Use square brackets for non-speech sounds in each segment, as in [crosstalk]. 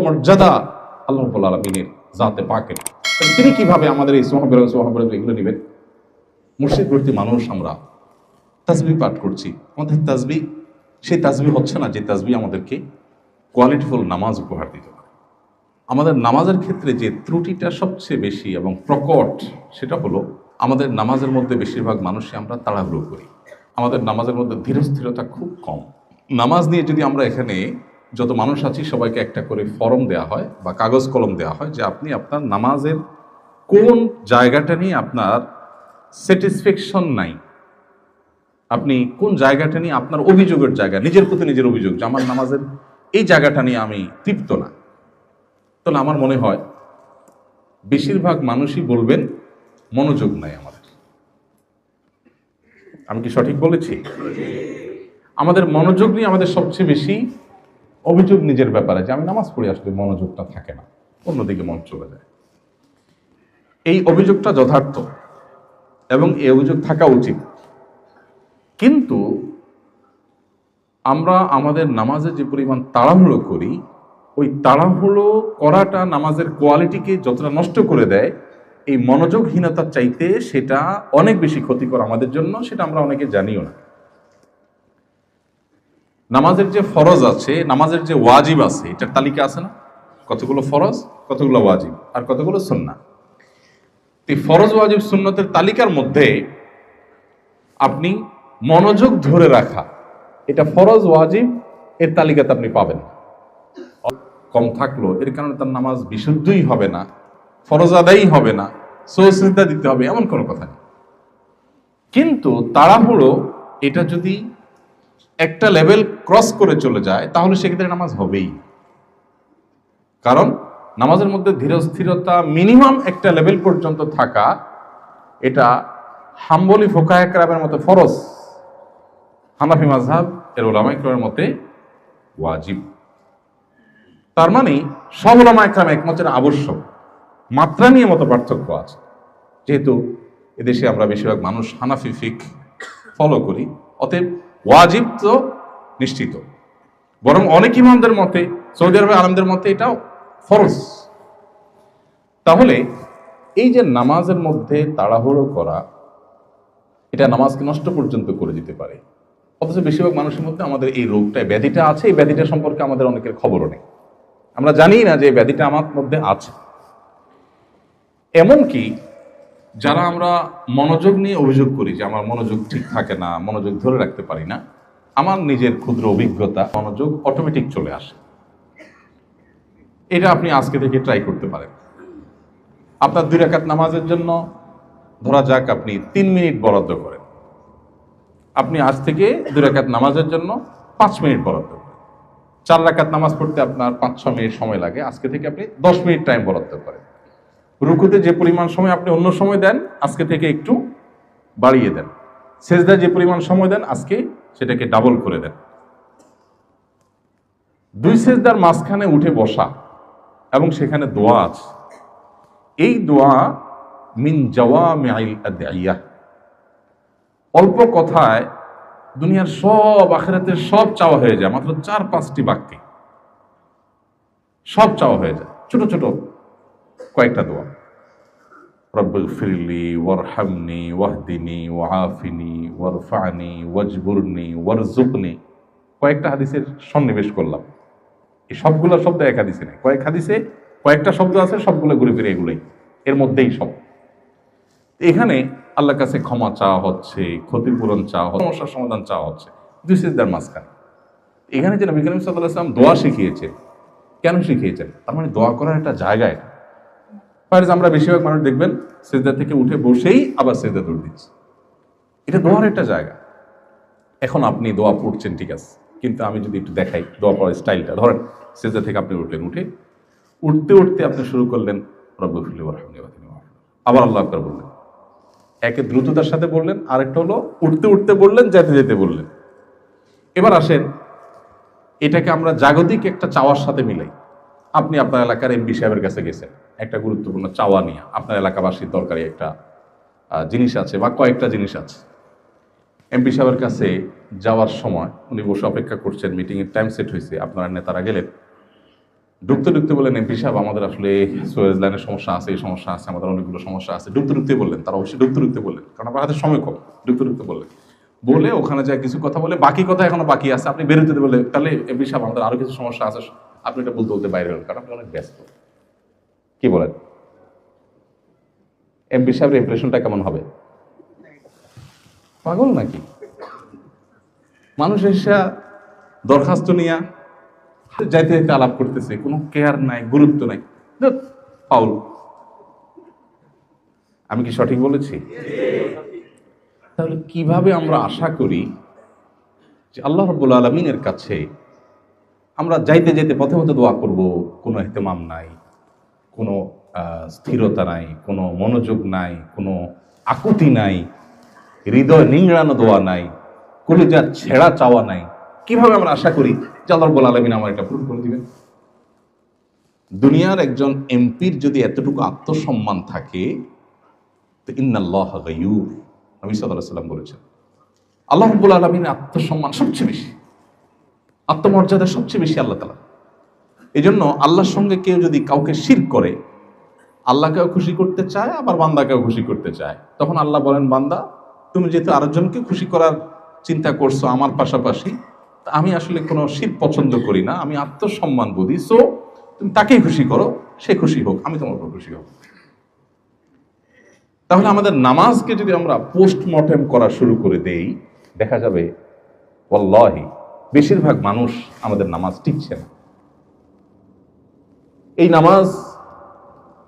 মর্যাদা আল্লাহ আলমিনের জাতে তাহলে তিনি কীভাবে আমাদের এই সোহাবের সোহাবের এগুলো নেবেন? মুর্শিদ ভর্তি মানুষ আমরা তাজবি পাঠ করছি। আমাদের তাজবি সেই তাজবি হচ্ছে না যে তাজবি আমাদেরকে কোয়ালিটিফুল নামাজ উপহার দিতে পারে। আমাদের নামাজের ক্ষেত্রে যে ত্রুটিটা সবচেয়ে বেশি এবং প্রকট, সেটা হলো আমাদের নামাজের মধ্যে বেশিরভাগ মানুষই আমরা তাড়াহুড়ো করি। আমাদের নামাজের মধ্যে ধীরস্থিরতা খুব কম। নামাজ নিয়ে যদি আমরা এখানে যত মানুষ আছি, সবাইকে একটা করে ফর্ম দেওয়া হয় বা কাগজ কলম দেওয়া হয় যে আপনি আপনার নামাজের কোন জায়গাটা নিয়ে আপনার স্যাটিসফ্যাকশন নাই। আপনি কোন জায়গাটা নিয়ে আপনার অভিযোগের জায়গা, নিজের প্রতি নিজের অভিযোগ যে আমার নামাজের এই জায়গাটা নিয়ে আমি তৃপ্ত না। তাহলে আমার মনে হয় বেশিরভাগ মানুষই বলবেন, মনোযোগ নাই আমাদের। আমি কি সঠিক বলেছি? আমাদের মনোযোগ নিয়ে আমাদের সবচেয়ে বেশি অভিযোগ নিজের ব্যাপারে যে আমি নামাজ পড়ি, আসলে মনোযোগটা থাকে না। অন্যদিকে মন চলে যায়। এই অভিযোগটা যথার্থ এবং এই অভিযোগ থাকা উচিত। কিন্তু আমরা আমাদের নামাজে যে পরিমাণ তাড়াহুড়ো করি, ওই তাড়াহুড়ো করাটা নামাজের কোয়ালিটিকে যতটা নষ্ট করে দেয়, এই মনোযোগহীনতার চাইতে সেটা অনেক বেশি ক্ষতিকর আমাদের জন্য, সেটা আমরা অনেকে জানিও না। নামাজের যে ফরজ আছে, নামাজের যে ওয়াজিব আছে, এটার তালিকা আছে না? কতগুলো ফরজ, কতগুলো ওয়াজিব, আর কতগুলো সুন্না তো ফরজ, ওয়াজিব, সুন্নতের তালিকার মধ্যে আপনি মনোযোগ ধরে রাখা, এটা ফরজ, ওয়াজিব, এর তালিকাতে আপনি পাবেন কম থাকল, এর কারণে তার নামাজ বিশুদ্ধই হবে না, ফরজ আদায়ই হবে না সৌসিদ্ধা দিতে হবে, এমন কোনো কথা নেই। কিন্তু তাড়াহুড়ো, এটা যদি একটা লেভেল ক্রস করে চলে যায়, তাহলে সেক্ষেত্রে নামাজ হবেই। কারণ নামাজের মধ্যে ধীরস্থিরতা মিনিমাম একটা লেভেল পর্যন্ত থাকা, এটা হাম্বলি ফোকায়করামের মতো ফরজ। হানাফি মাজহাব এর ওলামাইকরামের মতে ওয়াজিব। তার মানে সব ওলামাইকরাম একমতের আবশ্যক। মাত্রা নিয়ে মতো পার্থক্য আছে। যেহেতু এদেশে আমরা বেশিরভাগ মানুষ হানাফি ফিক ফলো করি, অতএব ওয়াজিব তো নিশ্চিত। বরং অনেক ইমামদের মতে, সৌদি আরবের আলমদের মতে এটাও ফরজ। তাহলে এই যে নামাজের মধ্যে তাড়াহুড়ো করা, এটা নামাজকে নষ্ট পর্যন্ত করে দিতে পারে। অথচ বেশিরভাগ মানুষের মধ্যে আমাদের এই রোগটা ব্যাধিটা আছে, এই ব্যাধিটা সম্পর্কে আমাদের অনেকের খবরও নেই। আমরা জানি না যে ব্যাধিটা আমার মধ্যে আছে। এমনকি যারা আমরা মনোযোগ নিয়ে অভিযোগ করি যে আমার মনোযোগ ঠিক থাকে না, মনোযোগ ধরে রাখতে পারি না, আমার নিজের ক্ষুদ্র অভিজ্ঞতা, মনোযোগ অটোমেটিক চলে আসে। এটা আপনি আজকে থেকে ট্রাই করতে পারেন। আপনার দুই রাকাত নামাজের জন্য ধরা যাক আপনি তিন মিনিট বরাদ্দ করেন। আপনি আজ থেকে দুই রাকাত নামাজের জন্য পাঁচ মিনিট বরাদ্দ করেন। চার রাকাত নামাজ পড়তে আপনার পাঁচ ছ মিনিট সময় লাগে। আজকে থেকে আপনি দশ মিনিট টাইম বরাদ্দ করেন। রুকুতে যে পরিমাণ সময় আপনি অন্য সময় দেন, আজকে থেকে একটু বাড়িয়ে দেন। সেজদা যে পরিমাণ সময় দেন, আজকে সেটাকে ডাবল করে দেন। দুই সেজদার মাঝখানে উঠে বসা এবং সেখানে দোয়া আছে। এই দোয়া মিন জওয়া জাওয়ামিআইল আদিয়া অল্প কথায় দুনিয়ার সব আখেরাতের সব চাওয়া হয়ে যায়, মাত্র চার পাঁচটি বাক্যে। সব চাওয়া হয়ে যায়, ছোট ছোট। কয়েকটা দোয়া। রব্বুল ফিরলি ওয়ারহামনি, ওয়াহদিনী ওয়াফিনি ওয়ারফানি, ওয়াজবুরনি ওয়ারজুকনি কয়েকটা হাদিসের সন্নিবেশ করলাম। এই সবগুলো শব্দ এক হাদিসে নেই। কয়েক হাদিসে কয়েকটা শব্দ আছে, সবগুলো ঘুরে ফিরে এগুলোই। এর মধ্যেই সব। এখানে আল্লাহর কাছে ক্ষমা চাওয়া হচ্ছে, ক্ষতিপূরণ চাওয়া হচ্ছে, সমস্যার সমাধান চাওয়া হচ্ছে। দুই সিজদার মাঝখানে। এখানে যে নবী করিম সাল্লাহ আসলাম দোয়া শিখিয়েছেন। কেন শিখিয়েছেন? তার মানে দোয়া করার একটা জায়গা এটা। ফার্জ, আমরা বেশিরভাগ মানুষ দেখবেন সেজদা থেকে উঠে বসেই আবার সেজদা দৌড় দিচ্ছে। এটা দোয়ার একটা জায়গা। এখন আপনি দোয়া পড়ছেন, ঠিক আছে। কিন্তু আমি যদি একটু দেখাই দোয়া পড়ার স্টাইলটা। ধরেন, সেজদা থেকে আপনি উঠলেন, উঠে উঠতে উঠতে আপনি শুরু করলেন আবার আল্লাহ আকবর বললেন। একে দ্রুততার সাথে বললেন, আরেকটা হলো উঠতে উঠতে বললেন, যেতে যেতে বললেন। এবার আসেন, এটাকে আমরা জাগতিক একটা চাওয়ার সাথে মিলাই। আপনি আপনার এলাকার এমপি সাহেবের কাছে গেছেন। একটা গুরুত্বপূর্ণ চাওয়া নিয়ে। আপনার এলাকাবাসীর দরকারি একটা জিনিস আছে বা কয়েকটা জিনিস আছে। এমপি সাহেবের কাছে যাওয়ার সময় উনি বসে অপেক্ষা করছেন মিটিংয়ের টাইম সেট হয়েছে, আপনার নেতারা গেলেন। ঢুকতে ঢুকতে বললেন, এমপি সাহেব, আমাদের আসলে সুয়েজ লাইনের সমস্যা আছে, এই সমস্যা আছে, আমাদের অনেকগুলো সমস্যা আছে। ঢুকতে ঢুকতে বললেন, তারা অবশ্যই ঢুকতে ঢুকতে বললেন, কারণ আমার হাতে সময় কম। ঢুকতে ঢুকতে বললেন। বলে ওখানে যায় কিছু কথা বলে, বাকি কথা এখনও বাকি আছে, আপনি বেরোতে বলে, তাহলে এমপি সাহেব, আমাদের আরও কিছু সমস্যা আছে। আপনি এটা বলতে বলতে বাইরে হলেন কারণ আপনি অনেক ব্যস্ত। কি বলেন? এমপি সাহেবের ইমপ্রেশনটা কেমন হবে? পাগল নাকি? মানুষ এসে দরখাস্ত নিয়ে যাইতে যাইতে আলাপ করতেছে, কোনো কেয়ার নাই, গুরুত্ব নাই। ফাউল আমি কি সঠিক বলেছি? তাহলে কীভাবে আমরা আশা করি যে আল্লাহ রব্বুল আলমিনের কাছে আমরা যাইতে যেতে পথে পথে দোয়া করব, কোনো এহতেমাম নাই। কোনো স্থিরতা নাই, কোনো মনোযোগ নাই, কোনো আকুতি নাই, হৃদয় নিংড়ানো দোয়া নাই কলিজার ছেঁড়া চাওয়া নাই। কীভাবে আমরা আশা করি যে আল্লাহ রব্বুল আলমিন আমার এটা পূরণ করে দিবেন? দুনিয়ার একজন এমপির যদি এতটুকু আত্মসম্মান থাকে, তো ইন্নাল্লাহ গায়ুর, নবী সাল্লাল্লাহু সাল্লাম বলেছেন। আল্লাহ রব্বুল আলমিনের আত্মসম্মান সবচেয়ে বেশি, আত্মমর্যাদা সবচেয়ে বেশি আল্লাহ তালা এই জন্য আল্লাহর সঙ্গে কেউ যদি কাউকে শির করে, আল্লাহকেও খুশি করতে চায়, আবার বান্দাকেও খুশি করতে চায়। তখন আল্লাহ বলেন, বান্দা, তুমি যেহেতু আরেকজনকে খুশি করার চিন্তা করছ আমার পাশাপাশি আমি আসলে কোনো শির পছন্দ করি না, আমি আত্মসম্মান বুঝি সো তুমি তাকেই খুশি করো, সে খুশি হোক, আমি তোমার উপর খুশি হোক তাহলে আমাদের নামাজকে যদি আমরা পোস্টমর্টেম করা শুরু করে দেই, দেখা যাবে বেশিরভাগ মানুষ আমাদের নামাজ টিকছে না। এই নামাজ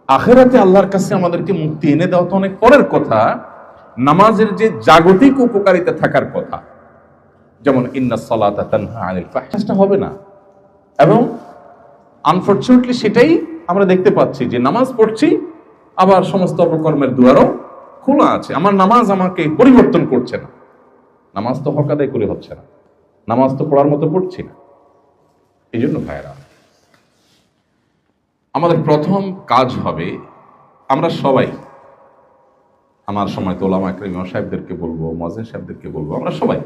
আখেরাতে আল্লাহর কাছে আমাদেরকে মুক্তি এনে দেওয়া তো অনেক পরের কথা। নামাজের যে জাগতিক উপকারিতা থাকার কথা, যেমন ইন্না সলাতা হবে না। এবং আনফরচুনেটলি সেটাই আমরা দেখতে পাচ্ছি যে নামাজ পড়ছি, আবার সমস্ত অপকর্মের দুয়ারও খোলা আছে। আমার নামাজ আমাকে পরিবর্তন করছে না। নামাজ তো হক আদায় করে হচ্ছে না। নামাজ তো পড়ার মতো পড়ছি না। এই জন্য ভাইরা আমাদের প্রথম কাজ হবে আমরা সবাই, আমার সময় তোলামা ক্রিম সাহেবদেরকে বলব মজেন সাহেবদেরকে বলব, আমরা সবাই।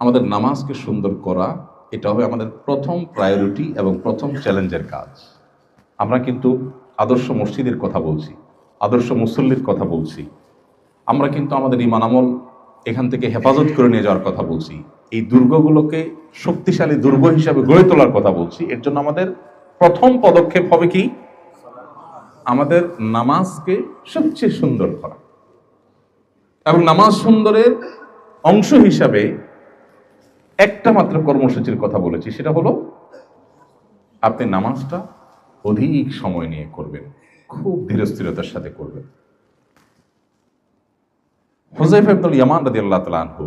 আমাদের নামাজকে সুন্দর করা, এটা হবে আমাদের প্রথম প্রায়োরিটি এবং প্রথম চ্যালেঞ্জের কাজ। আমরা কিন্তু আদর্শ মসজিদের কথা বলছি, আদর্শ মুসল্লির কথা বলছি। আমরা কিন্তু আমাদের ইমান আমল এখান থেকে হেফাজত করে নিয়ে যাওয়ার কথা বলছি। এই দুর্গগুলোকে শক্তিশালী দুর্গ হিসাবে গড়ে তোলার কথা বলছি। এর জন্য আমাদের প্রথম পদক্ষেপ হবে কি? আমাদের নামাজকে সবচেয়ে সুন্দর করা। এবং নামাজ সুন্দরের অংশ হিসাবে একটা মাত্র কর্মসূচির কথা বলেছি, সেটা হলো আপনি নামাজটা অধিক সময় নিয়ে করবেন, খুব ধীরস্থিরতার সাথে করবেন। হোজাইফ আব্দুল ইয়ামান রাদি আল্লাহ তালা আনহু,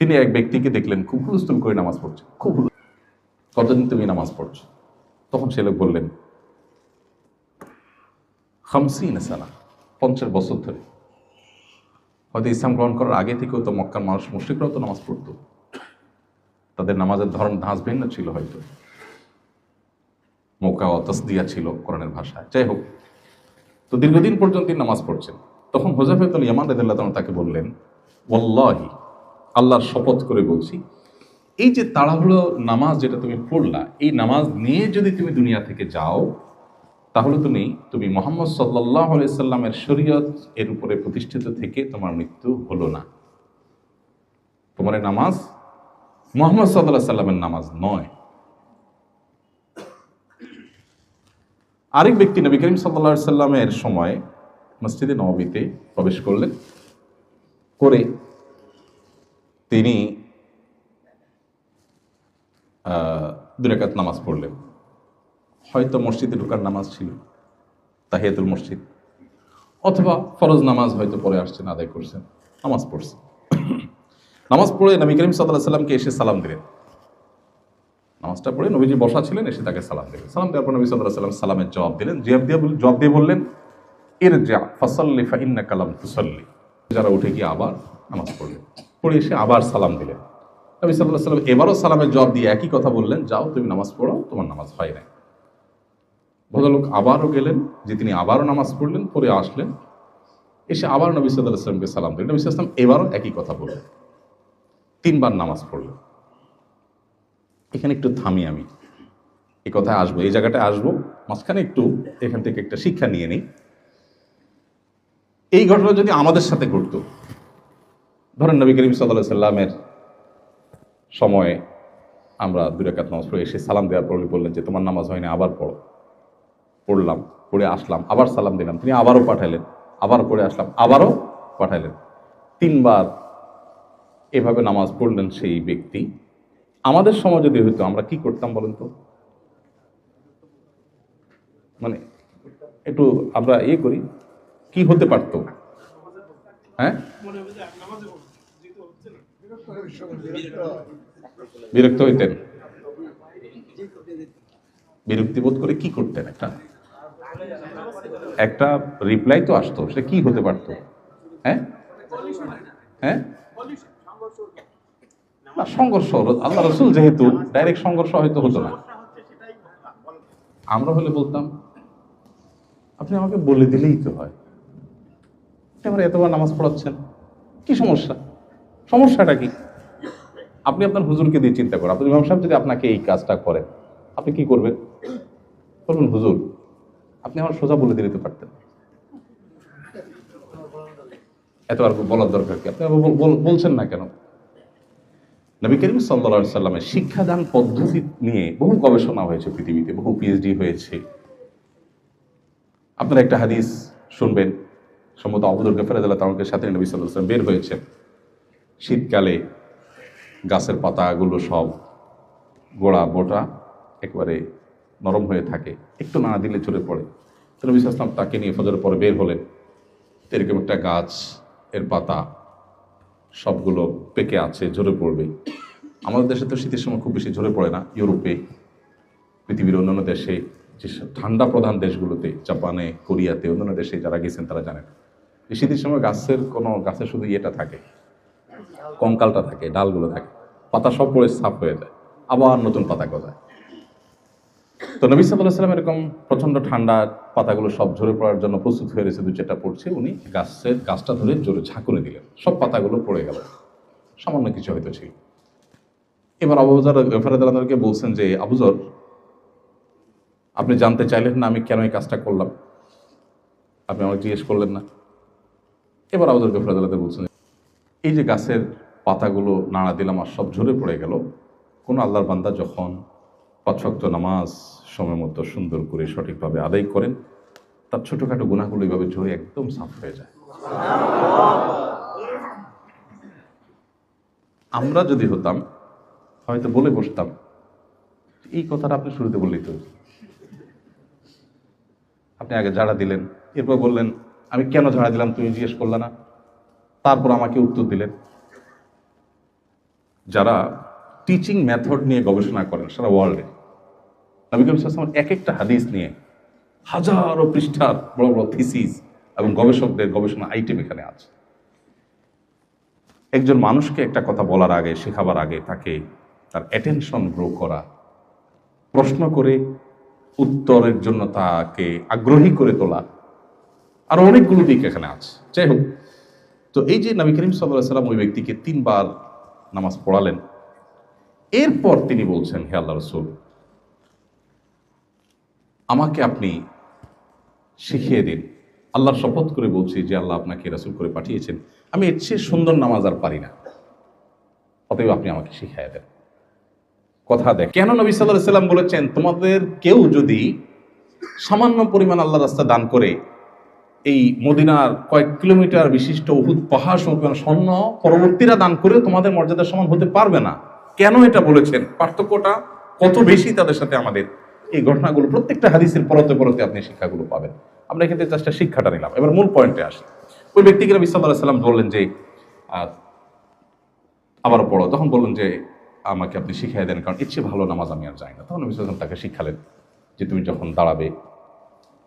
তিনি এক ব্যক্তিকে দেখলেন, খুব হুলস্থুল করে নামাজ পড়ছে খুব কতদিন তুমি নামাজ পড়ছো? তখন সে লোক বললেন, খামসিন সানা, পঞ্চাশ বছর ধরে। হয়তো ইসলাম গ্রহণ করার আগে থেকেও তো মক্কার মানুষ মুশ্রিকরাও তো নামাজ পড়তো। তাদের নামাজের ধরন ধাঁচ ভিন্ন ছিল হয়তো। মৌকা অতসদিয়া ছিল কোরআনের ভাষায়। যাই হোক, তো দীর্ঘদিন পর্যন্ত নামাজ পড়ছেন। তখন হোজাফেতুল ইয়ামান রেদুল্লাহ তাকে বললেন, ওয়াল্লাহি, আল্লাহর শপথ করে বলছি এই যে তাড়াহুড়ো নামাজ যেটা তুমি পড়লা, এই নামাজ নিয়ে যদি তুমি দুনিয়া থেকে যাও, তাহলে তুমি তুমি মোহাম্মদ সাল্লাহ সাল্লামের শরীয়ত এর উপরে প্রতিষ্ঠিত থেকে তোমার মৃত্যু হলো না। তোমার নামাজ মোহাম্মদ সাল্লাহ সাল্লামের নামাজ নয়। আরেক ব্যক্তি নবী করিম সাল্লা সাল্লামের সময় মসজিদে নবীতে প্রবেশ করলেন। করে তিনি দুই নামাজ পড়লেন হয়তো মসজিদে ঢোকার নামাজ ছিল, তাহিয়াতুল মসজিদ। অথবা ফরজ নামাজ হয়তো পরে আসছেন, আদায় করছেন, নামাজ পড়ছেন। নামাজ পড়ে নবী করিম সাল্লাহ সাল্লামকে এসে সালাম দিলেন। নামাজটা পড়ে নবীজি বসা ছিলেন, এসে তাকে সালাম দিলেন। সালাম দেওয়ার পর নবী সাল্লাহ সাল্লাম সালামের জবাব দিলেন। জবাব দিয়ে জবাব দিয়ে বললেন এর যা ফসল্লি ফাইন্না কালাম তুসল্লি। যারা উঠে গিয়ে আবার নামাজ পড়লেন। পড়ে এসে আবার সালাম দিলেন। নবী সাল্লাহ সাল্লাম এবারও সালামের জবাব দিয়ে একই কথা বললেন, যাও, তুমি নামাজ পড়ো, তোমার নামাজ হয় নাই। ভদ্রলোক আবারও গেলেন, যে তিনি আবারও নামাজ পড়লেন পরে আসলেন, এসে আবার নবী সাল্লাহ আসলামকে সালাম দিলেন। নবী সাল্লাম এবারও একই কথা বললেন, তিনবার নামাজ পড়লেন। এখানে একটু থামি আমি এই কথায় আসব, এই জায়গাটায় আসব, মাঝখানে একটু এখান থেকে একটা শিক্ষা নিয়ে নিই। এই ঘটনা যদি আমাদের সাথে ঘটতো, ধরেন নবী করিম সাল্লাহ সাল্লামের সময়ে আমরা দুই রাকাত নামাজ পড়ে এসে সালাম দেওয়ার পর বললেন যে, তোমার নামাজ হয়নি, আবার পড়ো। পড়লাম, পড়ে আসলাম, আবার সালাম দিলাম। তিনি আবারও পাঠাইলেন আবার পড়ে আসলাম, আবারও পাঠাইলেন। তিনবার এভাবে নামাজ পড়লেন সেই ব্যক্তি। আমাদের সময় যদি হইতো, আমরা কি করতাম বলেন তো? মানে একটু আমরা ইয়ে করি, কি হতে পারতো? হ্যাঁ? বিরক্ত হইতেন। বিরক্তি বোধ করে কি করতেন একটা? একটা রিপ্লাই তো আসতো সে কি হতে পারতো? হ্যাঁ? হ্যাঁ? না, সংঘর্ষ। আল্লাহ রসুল যেহেতু ডাইরেক্ট সংঘর্ষ হয়তো হতো না। আমরা হলে বলতাম আপনি আমাকে বলে দিলেই তো হয়। আপনি আমার এতবার নামাজ পড়াচ্ছেন কি সমস্যা? সমস্যাটা কি? আপনি আপনার হুজুরকে দিয়ে চিন্তা করেন। আপনার ইমাম সাহেব যদি আপনাকে এই কাজটা করেন, আপনি কি করবেন? বলবেন হুজুর, আপনি আমার সোজা বলে দিতে পারতেন। এত আর বলার দরকার কি? আপনি বলছেন না কেন? নবী করিম সাল্লা সাল্লামের শিক্ষাদান পদ্ধতি নিয়ে বহু গবেষণা হয়েছে পৃথিবীতে, বহু পিএইচডি হয়েছে। আপনারা একটা হাদিস শুনবেন, সম্ভবত আবুদুল গফার তামকে সাথে নবী সাল্লাহ সাল্লাম বের হয়েছেন। শীতকালে গাছের পাতাগুলো সব গোড়া বোটা একবারে নরম হয়ে থাকে। একটু না দিলে চলে পড়ে। তো নবী তাকে নিয়ে ফজরের পরে বের হলেন। এরকম একটা গাছ এর পাতা সবগুলো পেকে আছে, ঝরে পড়বে। আমাদের দেশে তো শীতের সময় খুব বেশি ঝরে পড়ে না। ইউরোপে, পৃথিবীর অন্যান্য দেশে, যে সব ঠান্ডা প্রধান দেশগুলোতে, জাপানে, কোরিয়াতে, অন্যান্য দেশে যারা গেছেন তারা জানেন। শীতের সময় গাছের কোনো, গাছে শুধু ইয়েটা থাকে কঙ্কালটা থাকে, ডালগুলো থাকে, পাতা সব পড়ে সাফ হয়ে যায়, আবার নতুন পাতা গজায়। তো নবী সাল্লাহ সাল্লাম এরকম প্রচণ্ড ঠান্ডা পাতাগুলো সব ঝরে পড়ার জন্য প্রস্তুত হয়ে রয়েছে দু চারটা পড়ছে, উনি গাছের গাছটা ধরে জোরে ঝাঁকুনি দিলেন। সব পাতাগুলো পড়ে গেল। সামান্য কিছু হয়তো ছিল। এবার আবুজার ফেরাদালকে বলছেন যে আবুজর আপনি জানতে চাইলেন না আমি কেন এই কাজটা করলাম? আপনি আমাকে জিজ্ঞেস করলেন না? এবার আবুজর ফেরাদালাতে বলছেন এই যে গাছের পাতাগুলো নাড়া দিলাম আর সব ঝরে পড়ে গেল, কোন আল্লাহর বান্দা যখন পাঁচক্ত নামাজ সময় মতো সুন্দর করে সঠিকভাবে আদায় করেন, তার ছোটোখাটো গুণাগুলো এইভাবে ঝরে একদম সাফ হয়ে যায়। আমরা যদি হতাম, হয়তো বলে বসতাম, এই কথাটা আপনি শুরুতে বললেই তো। আপনি আগে ঝাড়া দিলেন, এরপর বললেন, আমি কেন ঝাড়া দিলাম তুমি জিজ্ঞেস করলে না? তারপর আমাকে উত্তর দিলেন। যারা টিচিং মেথড নিয়ে গবেষণা করেন, সারা ওয়ার্ল্ডে নবী করিম এক একটা হাদিস নিয়ে হাজারো পৃষ্ঠার বড় বড় থিসিস এবং গবেষকদের গবেষণা আইটেম এখানে আছে। একজন মানুষকে একটা কথা বলার আগে, শেখাবার আগে তাকে তার অ্যাটেনশন গ্রো করা, প্রশ্ন করে উত্তরের জন্য তাকে আগ্রহী করে তোলা, আর অনেকগুলো দিক এখানে আছে। যাই হোক তো এই যে নবী করিম সাল্লাহ সাল্লাম ওই ব্যক্তিকে তিনবার নামাজ পড়ালেন। এরপর তিনি বলছেন, হে আল্লাহ রসুল, আমাকে আপনি শিখিয়ে দিন। আল্লাহর শপথ করে বলছি যে আল্লাহ আপনাকে রাসুল করে পাঠিয়েছেন। আমি এর চেয়ে সুন্দর নামাজ আর পারি না। অতএব আপনি আমাকে শিখিয়ে দেন। কথা দেখ, কেন নবী সাল্লাহ সাল্লাম বলেছেন, তোমাদের কেউ যদি সামান্য পরিমাণ আল্লাহ রাস্তা দান করে এই মদিনার কয়েক কিলোমিটার বিশিষ্ট উহুদ পাহাড় সমপরিমাণ স্বর্ণ পরবর্তীরা দান করে তোমাদের মর্যাদা সমান হতে পারবে না। কেন এটা বলেছেন? পার্থক্যটা কত বেশি তাদের সাথে আমাদের? এই ঘটনাগুলো প্রত্যেকটা হাদিসের পরতে পরতে আপনি শিক্ষাগুলো পাবেন। আমরা থেকে জাস্ট শিক্ষাটা নিলাম। এবার মূল পয়েন্টে আসি। ওই ব্যক্তিকে নবী সাল্লাম বললেন যে আবারও পড়ো। তখন বললেন যে, আমাকে আপনি শিখিয়ে দেন, কারণ ইচ্ছে ভালো নামাজ আমি আর যাই না। তখন সাল্লাম তাকে শিখালেন যে, তুমি যখন দাঁড়াবে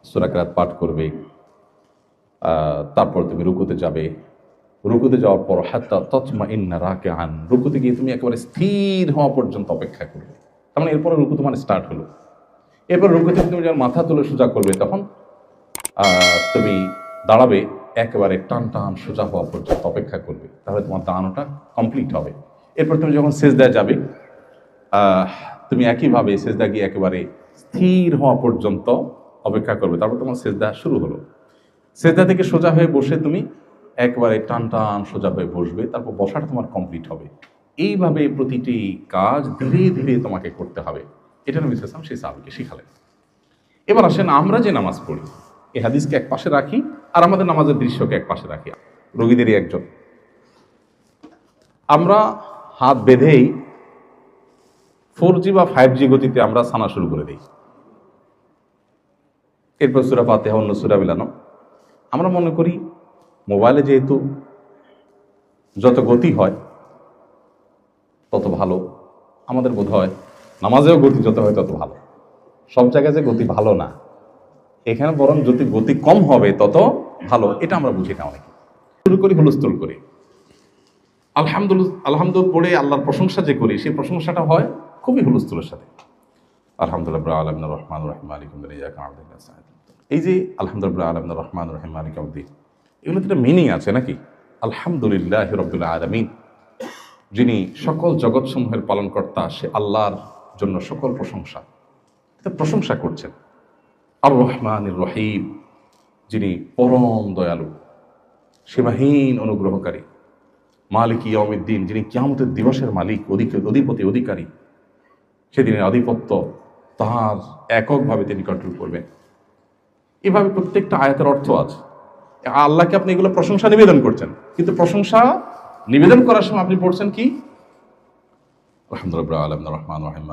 সুরাকরাত পাঠ করবে তারপর তুমি রুকুতে যাবে। রুকুতে যাওয়ার পর হাত্তা তৎমা ইন্না রাকে আন রুকুতে গিয়ে তুমি একেবারে স্থির হওয়া পর্যন্ত অপেক্ষা করবে। তার মানে এরপরে রুকু তোমার স্টার্ট হলো। এরপর রুকুতে তুমি যখন মাথা তুলে সোজা করবে, তখন তুমি দাঁড়াবে, একেবারে টান টান সোজা হওয়া পর্যন্ত অপেক্ষা করবে। তাহলে তোমার দাঁড়ানোটা কমপ্লিট হবে। এরপর তুমি যখন শেষ দেওয়া যাবে তুমি একইভাবে সেজদা গিয়ে একেবারে স্থির হওয়া পর্যন্ত অপেক্ষা করবে। তারপর তোমার শেষ সেজদা শুরু হলো। সেজদা থেকে সোজা হয়ে বসে তুমি একবারে টান টান সোজা হয়ে বসবে, তারপর বসাটা তোমার কমপ্লিট হবে। এইভাবে প্রতিটি কাজ ধীরে ধীরে তোমাকে করতে হবে। এটা নবী সাল্লাম সেই সাহাবিকে শিখালেন। এবার আসেন আমরা যে নামাজ পড়ি, এই হাদিসকে এক পাশে রাখি আর আমাদের নামাজের দৃশ্যকে এক পাশে রাখি। রোগীদেরই একজন। আমরা হাত বেঁধেই ফোর জি বা ফাইভ জি গতিতে আমরা সানা শুরু করে দিই। এরপর সুরা পাতে অন্য সুরা বিলানো আমরা মনে করি মোবাইলে যেহেতু যত গতি হয়, তত ভালো। আমাদের বোধ হয় নামাজেও গতি যত হয় তত ভালো। সব জায়গায় যে গতি ভালো না, এখানে বরং যদি গতি কম হবে তত ভালো, এটা আমরা বুঝি না অনেকে। শুরু করি হুলস্থুল করি। আলহামদুলিল্লাহ আলহামদুল পড়ে আল্লাহর প্রশংসা যে করি, সেই প্রশংসাটা হয় খুবই হুলস্থুলের সাথে। আলহামদুলিল্লাহ আলমিন রহমান রহিম আলিক এই যে আলহামদুলিল্লাহ আলম রহমান রহিম আলিক উদ্দিন এগুলো একটা মিনিং আছে নাকি? আলহামদুলিল্লাহ রব্দুল্লাহ আলমিন, যিনি সকল জগৎসমূহের পালনকর্তা, সে আল্লাহর জন্য সকল প্রশংসা। প্রশংসা করছেন। আর রহমান রহিম, যিনি পরম দয়ালু, সীমাহীন অনুগ্রহকারী। মালিক ইয়মিদ্দিন যিনি কিয়ামতের দিবসের মালিক, অধিক, অধিপতি, অধিকারী। সেদিনের আধিপত্য তাহার এককভাবে তিনি কন্ট্রোল করবেন। এভাবে প্রত্যেকটা আয়াতের অর্থ আছে। আল্লাহকে আপনি এগুলো প্রশংসা নিবেদন করছেন। কিন্তু প্রশংসা নিবেদন করার সময় আপনি পড়ছেন কি? আলম, রহমান, রহিম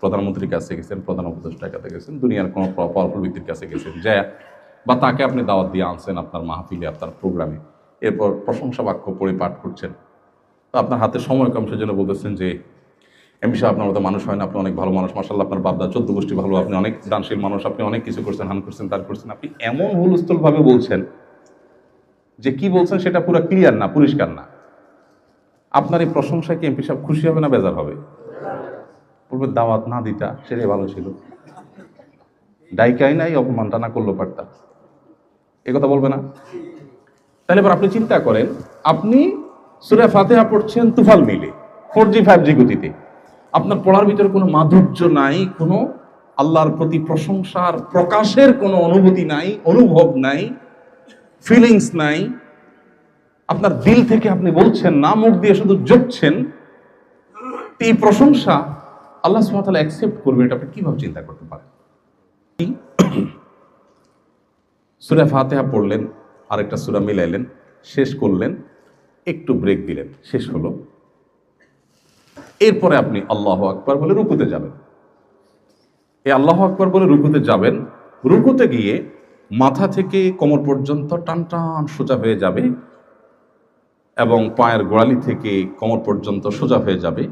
প্রধানমন্ত্রীর কাছে গেছেন, প্রধান উপদেষ্টার কাছে গেছেন, দুনিয়ার কোনো পাওয়ারফুল ব্যক্তির কাছে গেছেন। যে বা তাকে আপনি দাওয়াত দিয়ে আনছেন আপনার মাহফিলে, আপনার প্রোগ্রামে এরপর প্রশংসা বাক্য পড়ে পাঠ করছেন আপনার হাতে সময় কম, সেজন্য বলতেছেন যে এমপি সাহেব আপনার মতো মানুষ হয় না, আপনি অনেক ভালো মানুষ মাসাল্লাহ আপনার বাপদা চোদ্দ গোষ্ঠী ভালো, আপনি অনেক দানশীল মানুষ, আপনি অনেক কিছু করছেন, হান করছেন, তার করছেন, আপনি এমন হুলস্থুল ভাবে বলছেন যে কি বলছেন সেটা পুরো ক্লিয়ার না, পরিষ্কার না। আপনার এই প্রশংসায় কি এমপি সাহেব খুশি হবে না বেজার হবে? পূর্বে দাওয়াত না দিতা, সেটাই ভালো ছিল। ডাইকাই নাই, অপমানটা না করল পারতা। এ কথা বলবে না? তাহলে এবার আপনি চিন্তা করেন, আপনি সুরে ফাতেহা পড়ছেন তুফাল মিলে ফোর জি ফাইভ জি গতিতে। আপনার পড়ার ভিতরে কোনো মাধুর্য নাই, কোনো আল্লাহর প্রতি প্রশংসার প্রকাশের কোনো অনুভূতি নাই, অনুভব নাই ফিলিংস নাই। আপনার দিল থেকে আপনি বলছেন, না মুখ দিয়ে শুধু জপছেন এই প্রশংসা আল্লাহ সুমাতালা অ্যাকসেপ্ট করবে এটা আপনি কীভাবে চিন্তা করতে পারেন? [clears throat] সুরা ফাতেহা পড়লেন, আরেকটা সুরা মিলাইলেন, শেষ করলেন, একটু ব্রেক দিলেন, শেষ হলো। এরপরে আপনি আল্লাহ আকবর বলে রুকুতে যাবেন। এই আল্লাহ আকবর বলে রুকুতে যাবেন, রুকুতে গিয়ে মাথা থেকে কোমর পর্যন্ত টান টান সোজা হয়ে যাবে এবং পায়ের গোড়ালি থেকে কোমর পর্যন্ত সোজা হয়ে যাবে।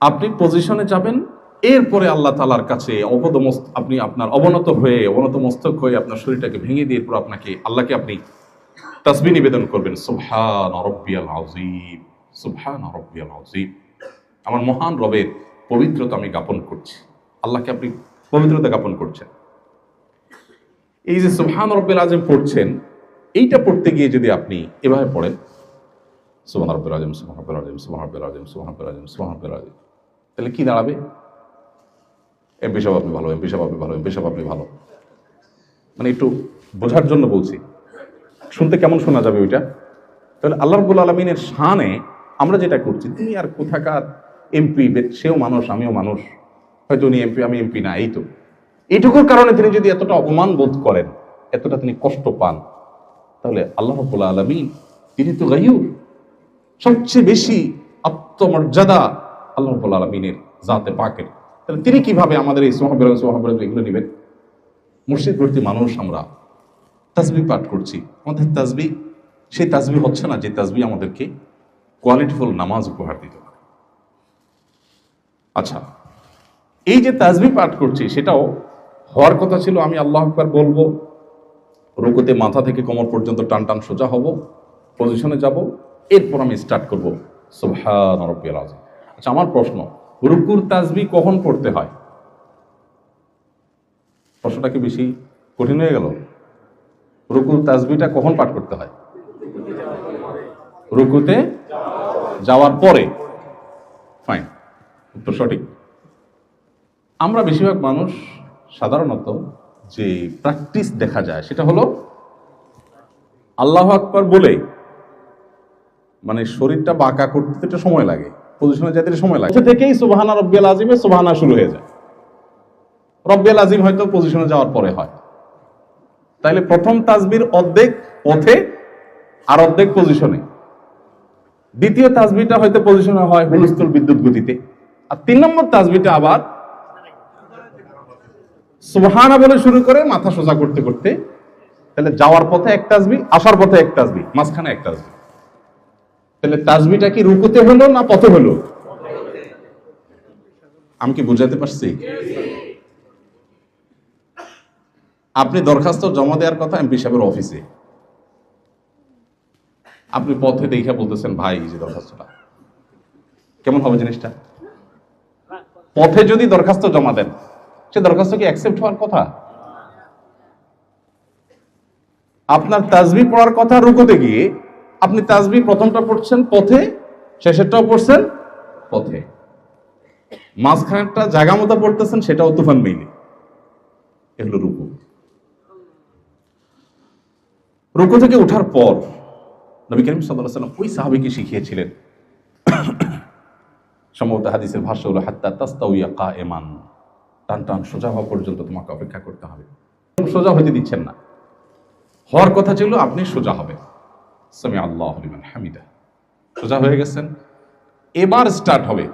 আপনি পজিশনে যাবেন, এরপরে আল্লাহ তালার কাছে অবদমস্ত আপনি আপনার অবনত হয়ে, অবনত মস্তক হয়ে আপনার শরীরটাকে ভেঙে দিয়ে এরপর আপনাকে, আল্লাহকে আপনি তসবি নিবেদন করবেন, সুবহান রব্বিয়াল আজিম সুবহান রব্বিয়াল আজিম আমার মহান রবের পবিত্রতা আমি জ্ঞাপন করছি। আল্লাহকে আপনি পবিত্রতা জ্ঞাপন করছেন। এই যে সুবহান রব্বিল আজিম পড়ছেন, এইটা পড়তে গিয়ে যদি আপনি এভাবে পড়েন, সুবহান রব্বিল আজিম সুবহান রব্বিল আজিম সুবহান রব্বিল আজিম সুবহান রব্বিল রব্বিল তাহলে কি দাঁড়াবে? এমপি সাহেব আপনি ভালো, এমপি সাহেব আপনি ভালো, এমপি সাহেব আপনি ভালো। মানে একটু বোঝার জন্য বলছি। শুনতে কেমন শোনা যাবে ওইটা? তাহলে আল্লাহ রবুল আলমিনের শানে আমরা যেটা করছি তুমি আর কোথাকার এমপি সেও মানুষ, আমিও মানুষ। হয়তো উনি এমপি আমি এমপি না, এই তো। এইটুকুর কারণে তিনি যদি এতটা অপমান বোধ করেন, এতটা তিনি কষ্ট পান, তাহলে আল্লাহ আলমিন তিনি তো গাইয়ুর সবচেয়ে বেশি আত্মমর্যাদা আল্লাহ আলমিনের জাতে পাকের। তাহলে তিনি কীভাবে আমাদের এই সোহাবের সোহাবের এগুলো নেবেন? মুর্শিদ ভর্তি মানুষ আমরা। তাজবি পাঠ করছি। আমাদের তাজবি সেই তাজবি হচ্ছে না যে তাজবি আমাদেরকে কোয়ালিটিফুল নামাজ উপহার দিতে পারে আচ্ছা এই যে তাজবি পাঠ করছি, সেটাও হওয়ার কথা ছিল, আমি আল্লাহ আকবার বলব, রুকুতে মাথা থেকে কোমর পর্যন্ত টান টান সোজা হব পজিশনে যাব, এরপর আমি স্টার্ট করব, সুবহান রব্বিয়াল আযীম। আচ্ছা আমার প্রশ্ন, রুকুর তাজবি কখন পড়তে হয়? প্রশ্নটা কি বেশি কঠিন হয়ে গেল? রুকুর তাজবিটা কখন পাঠ করতে হয়? রুকুতে যাওয়ার পরে ফাইন উত্তর সঠিক। আমরা বেশিরভাগ মানুষ সাধারণত যে প্র্যাকটিস দেখা যায় সেটা হলো আল্লাহ আকবার বলে মানে শরীরটা বাঁকা করতে একটু সময় লাগে পজিশনে যেতে সময় লাগে। থেকেই সুবাহানা রব্বিয়াল আজিমে সুবাহানা শুরু হয়ে যায়। রব্বিয়াল আজিম হয়তো পজিশনে যাওয়ার পরে হয়। তাইলে প্রথম তাজবির অর্ধেক পথে আর অর্ধেক পজিশনে দ্বিতীয় তাসবিটা হয়তো পজিশনে হয় হুলস্থুল বিদ্যুৎ গতিতে। আর তিন নম্বর তাসবিটা আবার সুবহানা বলে শুরু করে মাথা সোজা করতে করতে। তাহলে যাওয়ার পথে এক তাসবি আসার পথে এক তাসবি মাঝখানে এক তাসবি তাহলে তাসবিটা কি রুকুতে হলো না পথে হলো? আমি কি বুঝাতে পারছি? আপনি দরখাস্ত জমা দেওয়ার কথা এমপি সাহেবের অফিসে। আপনি পথে দেখে বলতেছেন, ভাই যে দরখাস্তটা। কেমন হবে জিনিসটা? পথে যদি দরখাস্ত জমা দেন, সে দরখাস্ত কি অ্যাকসেপ্ট হওয়ার কথা? আপনার তাজবি পড়ার কথা রুকুতে গিয়ে আপনি তাজবি প্রথমটা পড়ছেন পথে, শেষেরটাও পড়ছেন পথে। মাঝখানেরটা জায়গা মতো পড়তেছেন, সেটাও তুফান মিলে এগুলো রুকু। রুকু থেকে ওঠার পর নবী করিম সাল্লাহ সাল্লাম ওই সাহাবিকে শিখিয়েছিলেন। সম্ভবত হাদিসের ভাষ্য হলো, হাত্তা তাস্তাউইয়া কা এমান টান টান, সোজা হওয়া পর্যন্ত তোমাকে অপেক্ষা করতে হবে। সোজা হইতে দিচ্ছেন না। হওয়ার কথা ছিল, আপনি সোজা হবে সামি আল্লাহ লিমান হামিদা। সোজা হয়ে গেছেন। এবার স্টার্ট হবে।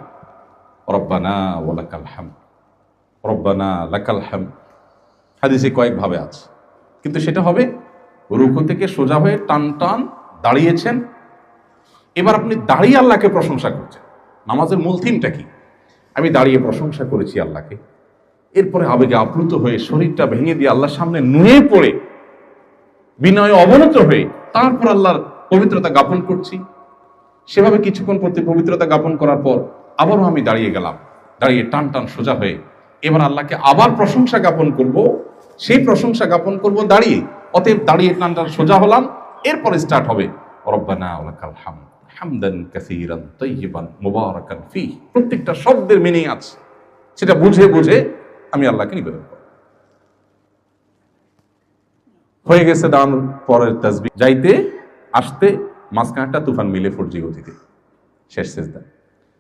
রব্বানা ওয়ালাকাল হাম রব্বানা লাকাল হাম হাদিসে কয়েকভাবে আছে। কিন্তু সেটা হবে, রুকু থেকে সোজা হয়ে টান টান দাঁড়িয়েছেন। এবার আপনি দাঁড়িয়ে আল্লাহকে প্রশংসা করছেন। নামাজের মূল থিমটা কি? আমি দাঁড়িয়ে প্রশংসা করেছি আল্লাহকে। এরপরে আবেগে আপ্লুত হয়ে শরীরটা ভেঙে দিয়ে আল্লাহর সামনে নুয়ে পড়ে, বিনয় অবনত হয়ে তারপর আল্লাহর পবিত্রতা জ্ঞাপন করছি। সেভাবে কিছুক্ষণ প্রতি পবিত্রতা জ্ঞাপন করার পর আবারও আমি দাঁড়িয়ে গেলাম। দাঁড়িয়ে টান টান সোজা হয়ে এবার আল্লাহকে আবার প্রশংসা জ্ঞাপন করব। সেই প্রশংসা জ্ঞাপন করব দাঁড়িয়ে। অতএব দাঁড়িয়ে টান টান সোজা হলাম। এরপরে স্টার্ট হবে ফি প্রত্যেকটা শব্দের মিনিং আছে। সেটা বুঝে বুঝে আমি আল্লাহকে নিবেদন করব। হয়ে গেছে দাঁড়ানোর পরের তাসবি। যাইতে, আসতে, মাঝখানটা তুফান মিলে ফোরজি গতিতে। শেষ সেজদা।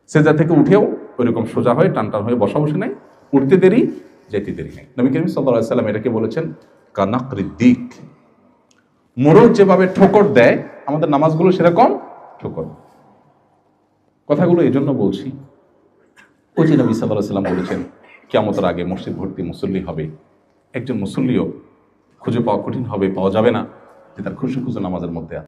সেজদা থেকে উঠেও ওইরকম সোজা হয়ে টান টান হয়ে বসা বসে নাই। উঠতে দেরি, যেতে দেরি নেই। নবী করিম সাল্লাহ সাল্লাম এটাকে বলেছেন কানাকরি দিক মোরগ যেভাবে ঠোকর দেয়, আমাদের নামাজগুলো সেরকম ঠোকর। কথাগুলো এই জন্য বলছি যে নবী সাল্লাম বলেছেন কেমতের আগে মসজিদ ভর্তি মুসল্লি হবে। একজন মুসল্লিও খুঁজে পাওয়া কঠিন হবে, পাওয়া যাবে না যে তার খুশি খুশি নামাজের মধ্যে আছে।